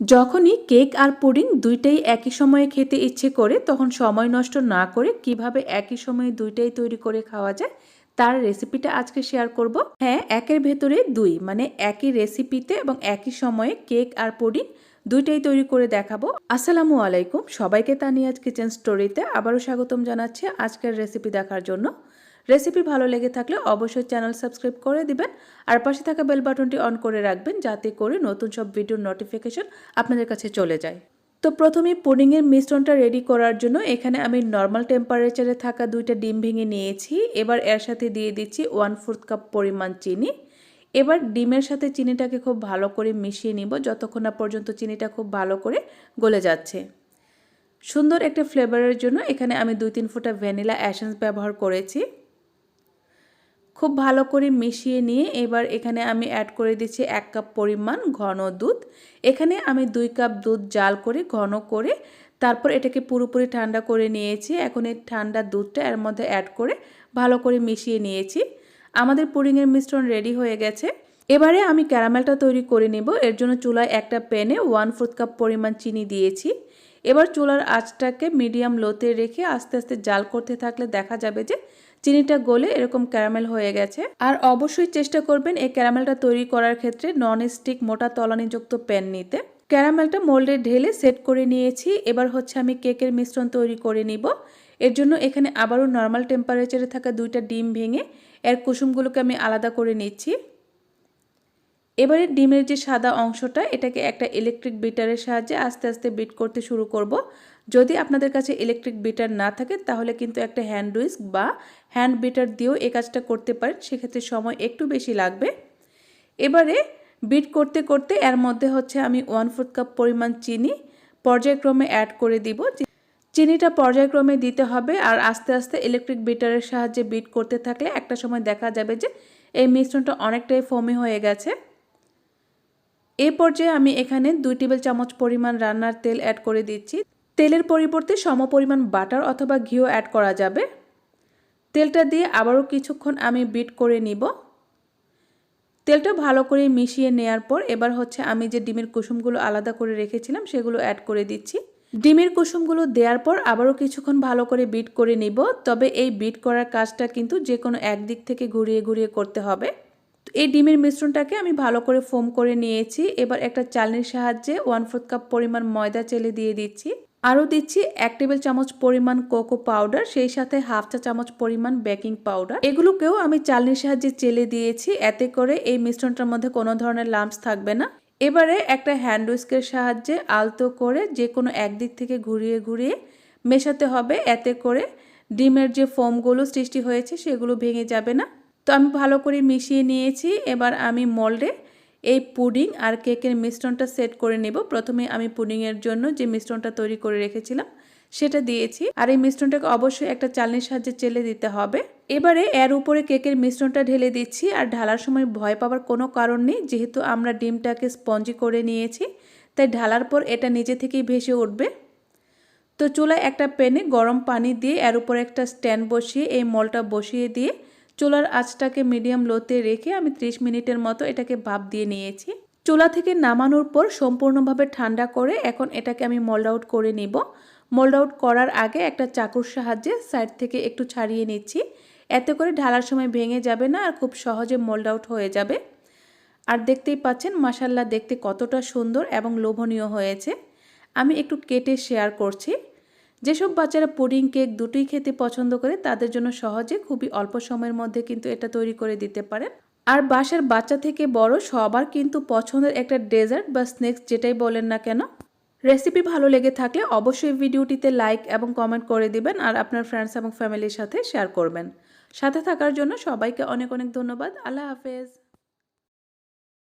যখনই কেক আর পুডিং দুইটাই একই সময়ে খেতে ইচ্ছে করে, তখন সময় নষ্ট না করে কীভাবে একই সময়ে দুইটাই তৈরি করে খাওয়া যায়, তার রেসিপিটা আজকে শেয়ার করব। হ্যাঁ একের ভেতরে দুই মানে একই রেসিপিতে এবং একই সময়ে কেক আর পুডিং দুইটাই তৈরি করে দেখাবো। আসসালামু আলাইকুম, সবাইকে তানিয়াজ কিচেন স্টোরিতে আবারও স্বাগতম জানাচ্ছি আজকের রেসিপি দেখার জন্য। রেসিপি ভালো লেগে থাকলে অবশ্যই চ্যানেল সাবস্ক্রাইব করে দিবেন। আর পাশে থাকা বেল বাটনটি অন করে রাখবেন যাতে করে নতুন সব ভিডিওর নোটিফিকেশন আপনাদের কাছে চলে যায়। তো প্রথমে পুডিংয়ের মিশ্রণটা রেডি করার জন্য এখানে আমি নর্মাল টেম্পারেচারে থাকা দুইটা ডিম ভেঙে নিয়েছি। এবার এর সাথে দিয়ে দিচ্ছি ওয়ান ফোর্থ কাপ পরিমাণ চিনি। এবার ডিমের সাথে চিনিটাকে খুব ভালো করে মিশিয়ে নিব যতক্ষণ না পর্যন্ত চিনিটা খুব ভালো করে গলে যাচ্ছে। সুন্দর একটা ফ্লেভারের জন্য এখানে আমি দুই তিন ফোঁটা ভ্যানিলা অ্যাসেন্স ব্যবহার করেছি। খুব ভালো করে মিশিয়ে নিয়ে এবার এখানে আমি অ্যাড করে দিচ্ছি এক কাপ পরিমাণ ঘন দুধ। এখানে আমি দুই কাপ দুধ জাল করে ঘন করে তারপর এটাকে পুরোপুরি ঠান্ডা করে নিয়েছি। এখন এই ঠান্ডা দুধটা এর মধ্যে অ্যাড করে ভালো করে মিশিয়ে নিয়েছি। আমাদের পুডিংয়ের মিশ্রণ রেডি হয়ে গেছে। এবারে আমি ক্যারামেলটা তৈরি করে নেব। এর জন্য চুলায় একটা প্যানে ওয়ান ফোর্থ কাপ পরিমাণ চিনি দিয়েছি। এবার চুলার আঁচটাকে মিডিয়াম লোতে রেখে আস্তে আস্তে জাল করতে থাকলে দেখা যাবে যে চিনিটা গলে এরকম ক্যারামেল হয়ে গেছে। আর অবশ্যই চেষ্টা করবেন এই ক্যারামেলটা তৈরি করার ক্ষেত্রে নন স্টিক মোটা তলানিযুক্ত প্যান নিতে। ক্যারামেলটা মোল্ডে ঢেলে সেট করে নিয়েছি। এবার হচ্ছে আমি কেকের মিশ্রণ তৈরি করে নিব। এর জন্য এখানে আবারও নর্মাল টেম্পারেচারে থাকা দুইটা ডিম ভেঙে এর কুসুমগুলোকে আমি আলাদা করে নিচ্ছি। এবারে ডিমের যে সাদা অংশটা, এটাকে একটা ইলেকট্রিক বিটারের সাহায্যে আস্তে আস্তে বিট করতে শুরু করব। যদি আপনাদের কাছে ইলেকট্রিক বিটার না থাকে, তাহলে কিন্তু একটা হ্যান্ড উইস্ক বা হ্যান্ড বিটার দিয়েও এই কাজটা করতে পারেন। সেক্ষেত্রে সময় একটু বেশি লাগবে। এবারে বিট করতে করতে এর মধ্যে হচ্ছে আমি ওয়ান ফোর্থ কাপ পরিমাণ চিনি পর্যায়ক্রমে অ্যাড করে দিব। চিনিটা পর্যায়ক্রমে দিতে হবে আর আস্তে আস্তে ইলেকট্রিক বিটারের সাহায্যে বিট করতে থাকলে একটা সময় দেখা যাবে যে এই মিশ্রণটা অনেকটাই ফমি হয়ে গেছে। এই পর্যায়ে আমি এখানে দুই টেবিল চামচ পরিমাণ রান্নার তেল অ্যাড করে দিচ্ছি। তেলের পরিবর্তে সম পরিমাণ বাটার অথবা ঘিও অ্যাড করা যাবে। তেলটা দিয়ে আবারও কিছুক্ষণ আমি বিট করে নিব। তেলটা ভালো করে মিশিয়ে নেয়ার পর এবার হচ্ছে আমি যে ডিমের কুসুমগুলো আলাদা করে রেখেছিলাম সেগুলো অ্যাড করে দিচ্ছি। ডিমের কুসুমগুলো দেওয়ার পর আবারও কিছুক্ষণ ভালো করে বিট করে নিব। তবে এই বিট করার কাজটা কিন্তু যে কোনো একদিক থেকে ঘুরিয়ে ঘুরিয়ে করতে হবে। এই ডিমের মিশ্রণটাকে আমি ভালো করে ফোম করে নিয়েছি। এবার একটা চালনির সাহায্যে ওয়ান ফোর্থ কাপ পরিমাণ ময়দা চেলে দিয়ে দিচ্ছি। আরও দিচ্ছি এক টেবিল চামচ পরিমাণ কোকো পাউডার, সেই সাথে হাফ চা চামচ পরিমাণ বেকিং পাউডার। এগুলোকেও আমি চালনির সাহায্যে চেলে দিয়েছি, এতে করে এই মিশ্রণটার মধ্যে কোনো ধরনের লাম্পস থাকবে না। এবারে একটা হ্যান্ড উইস্কের সাহায্যে আলতো করে যে কোনো একদিক থেকে ঘুরিয়ে ঘুরিয়ে মেশাতে হবে, এতে করে ডিমের যে ফোমগুলো সৃষ্টি হয়েছে সেগুলো ভেঙে যাবে না। তো আমি ভালো করে মিশিয়ে নিয়েছি, এবার আমি মোল্ডে এই পুডিং আর কেকের মিশ্রণটা সেট করে নেব। প্রথমে আমি পুডিংয়ের জন্য যে মিশ্রণটা তৈরি করে রেখেছিলাম, সেটা দিয়েছি। আর এই মিশ্রণটাকে অবশ্যই একটা চালনির সাহায্যে চেলে দিতে হবে। এবারে এর উপরে কেকের মিশ্রণটা ঢেলে দিচ্ছি আর ঢালার সময় ভয় পাওয়ার কোনো কারণ নেই। যেহেতু আমরা ডিমটাকে স্পঞ্জি করে নিয়েছি, তাই ঢালার পর এটা নিজে থেকেই ভেসে উঠবে। তো চুলায় একটা প্যানে গরম পানি দিয়ে এর উপরে একটা স্ট্যান্ড বসিয়ে, এই মলটা বসিয়ে দিয়ে চুলার আঁচটাকে মিডিয়াম লোতে রেখে আমি 30 মিনিটের মতো এটাকে ভাপ দিয়ে নিয়েছি। চুলা থেকে নামানোর পর সম্পূর্ণভাবে ঠান্ডা করে এখন এটাকে আমি মোল্ড আউট করে নিব। মোল্ড আউট করার আগে একটা চাকুর সাহায্যে সাইড থেকে একটু ছাড়িয়ে নিচ্ছি। এতে করে ঢালার সময় ভেঙে যাবে না আর খুব সহজে মোল্ড আউট হয়ে যাবে। আর দেখতেই পাচ্ছেন মাসাল্লা দেখতে কতটা সুন্দর এবং লোভনীয় হয়েছে। আমি একটু কেটে শেয়ার করছি। যেসব বাচ্চারা পুডিং কেক দুটোই খেতে পছন্দ করে, তাদের জন্য সহজে খুবই অল্প সময়ের মধ্যে কিন্তু এটা তৈরি করে দিতে পারেন। আর বাসার বাচ্চা থেকে বড় সবার কিন্তু পছন্দের একটা ডেজার্ট বা স্ন্যাক্স যেটাই বলেন না কেন। রেসিপি ভালো লেগে থাকলে অবশ্যই ভিডিওটিতে লাইক এবং কমেন্ট করে দিবেন আর আপনার ফ্রেন্ডস এবং ফ্যামিলির সাথে শেয়ার করবেন। সাথে থাকার জন্য সবাইকে অনেক অনেক ধন্যবাদ। আল্লাহ হাফেজ।